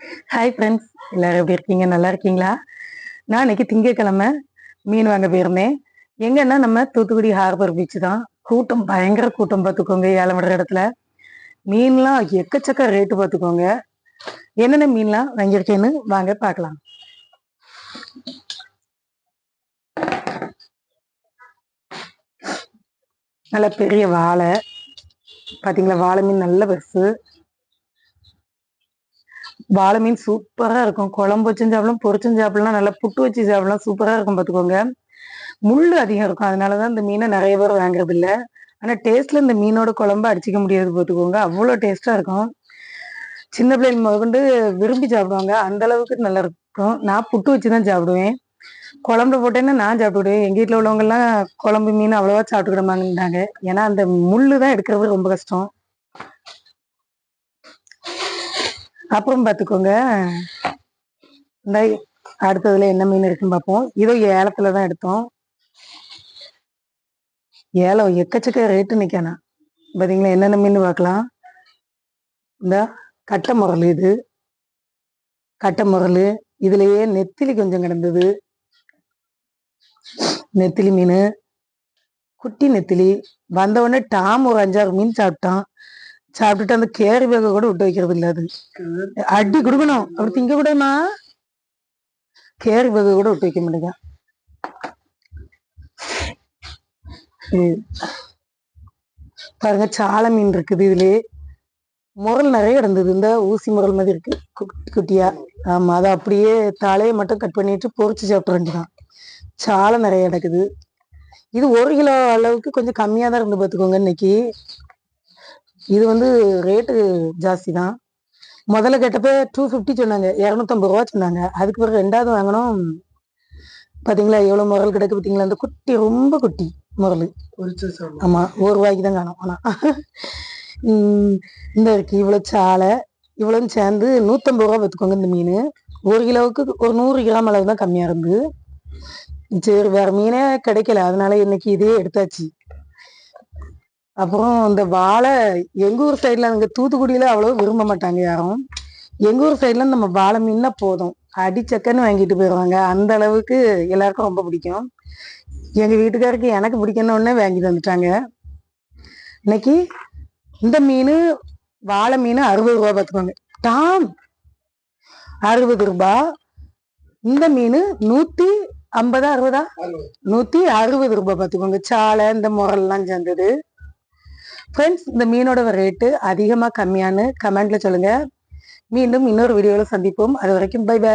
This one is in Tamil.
ஹாய் ஃப்ரெண்ட்ஸ் எல்லாரும் எப்படி இருக்கீங்க? நல்லா இருக்கீங்களா? நான் இன்னைக்கு திங்கட்கிழமை மீன் வாங்க போயிருந்தேன். எங்கன்னா நம்ம தூத்துக்குடி ஹார்பர் பீச் தான். கூட்டம் பயங்கர கூட்டம் பார்த்துக்கோங்க ஏலமிடுற இடத்துல. மீன்லாம் எக்கச்சக்க ரேட்டு பார்த்துக்கோங்க. என்னென்ன மீன்லாம் வாங்கியிருக்கேன்னு வாங்க பார்க்கலாம். நல்ல பெரிய வாழை. பாத்தீங்களா வாழை மீன் நல்ல பெருசு. வாழை மீன் சூப்பரா இருக்கும். குழம்பு வச்சும் சாப்பிடலாம் பொரிச்சும் சாப்பிடலாம் நல்லா புட்டு வச்சு சாப்பிடலாம் சூப்பரா இருக்கும் பார்த்துக்கோங்க. முள் அதிகம் இருக்கும். அதனாலதான் இந்த மீனை நிறைய பேர் வாங்குறது இல்ல. ஆனா டேஸ்ட்ல இந்த மீனோட குழம்பு அடிச்சிக்க முடியாது பார்த்துக்கோங்க. அவ்வளோ டேஸ்டா இருக்கும். சின்ன பிள்ளைங்க முதற்கொண்டு விரும்பி சாப்பிடுவாங்க. அந்த அளவுக்கு நல்லா இருக்கும். நான் புட்டு வச்சு தான் சாப்பிடுவேன். குழம்புல போட்டேன்னா நான் சாப்பிடுவேன் எங்க வீட்டில் உள்ளவங்க எல்லாம் குழம்பு மீன் அவ்வளவா சாப்பிட்டுக்கிட மாட்டாங்க. ஏன்னா அந்த முள் தான் எடுக்கிறது ரொம்ப கஷ்டம். அப்புறம் பார்த்துக்கோங்க இந்த அடுத்ததுல என்ன மீன் இருக்குன்னு பார்ப்போம் இதோ ஏலத்துல தான் எடுத்தோம். ஏலம் எக்கச்சக்க ரேட்டு நிக்கானா. பாத்தீங்களா என்னென்ன மீன் பார்க்கலாம் இந்த கட்டை முரல் இது. கட்டை முரல். இதுலயே நெத்திலி கொஞ்சம் கிடந்தது. நெத்திலி மீன். குட்டி நெத்திலி. வந்த உடனே டாம் ஒரு அஞ்சாறு மீன் சாப்பிட்டான். சாப்பிட்டுட்டு அந்த கேரி பேக கூட விட்டு வைக்கிறது இல்ல அது. அடி கொடுக்கணும். அப்படி திங்க கூடமா கேரி பேக கூட விட்டு வைக்க மாட்டேங்க. பாருங்க சாலை மீன் இருக்குது இதுலயே முரல் நிறைய கிடந்தது. இந்த ஊசி முரல் மாதிரி இருக்கு. குட்டி குட்டியா. ஆமா அதை அப்படியே தலையை மட்டும் கட் பண்ணிட்டு பொரிச்சு சாப்பிட வேண்டியதான் சாலை நிறைய கிடக்குது. இது ஒரு கிலோ அளவுக்கு கொஞ்சம் கம்மியா தான் இருந்து பார்த்துக்கோங்க இன்னைக்கு. இது வந்து ரேட்டு ஜாஸ்தி தான். முதல்ல கேட்டப்ப டூ ஃபிஃப்டி சொன்னாங்க. இரநூத்தம்பது ரூபா சொன்னாங்க. அதுக்கு பிறகு ரெண்டாவது வாங்கினோம். பாத்தீங்களா? எவ்வளவு முரல் கிடக்கு பாத்தீங்களா? அந்த குட்டி ரொம்ப குட்டி முரல். ஆமா ஒரு ரூபாய்க்கு தான் காணும். ஆனா உம் இந்த இருக்கு இவ்வளவு சாலை இவ்வளவு சேர்ந்து நூத்தம்பது ரூபா பார்த்துக்கோங்க இந்த மீன். ஒரு கிலோவுக்கு ஒரு நூறு கிராம் அளவு தான் கம்மியா இருந்து சரி வேற மீனே கிடைக்கல. அதனால இன்னைக்கு இதே எடுத்தாச்சு. அப்புறம் இந்த வாழை எங்க ஊர் சைட்ல அங்க தூத்துக்குடியில அவ்வளவு விரும்ப மாட்டாங்க யாரும். எங்க ஊர் சைட்ல நம்ம வாழை மீன்னா போதும். அடிச்சக்கன்னு வாங்கிட்டு போயிடுவாங்க அந்த அளவுக்கு எல்லாருக்கும் ரொம்ப பிடிக்கும். எங்க வீட்டுக்காருக்கு எனக்கு பிடிக்கணும் உடனே வாங்கி தந்துட்டாங்க இன்னைக்கு இந்த மீன் வாழை மீன் அறுபது ரூபா பார்த்துக்கோங்க. டாம்! அறுபது ரூபாய் இந்த மீன் நூத்தி ஐம்பதா அறுபதா? நூத்தி அறுபது ரூபாய் பார்த்துக்கோங்க. சாலை இந்த முரல்லாம் சேர்ந்தது. ஃப்ரெண்ட்ஸ் இந்த மீனோட ரேட்டு அதிகமாக கம்மியான்னு கமெண்ட்ல சொல்லுங்க. மீண்டும் இன்னொரு வீடியோவில் சந்திப்போம். அது வரைக்கும் பை பை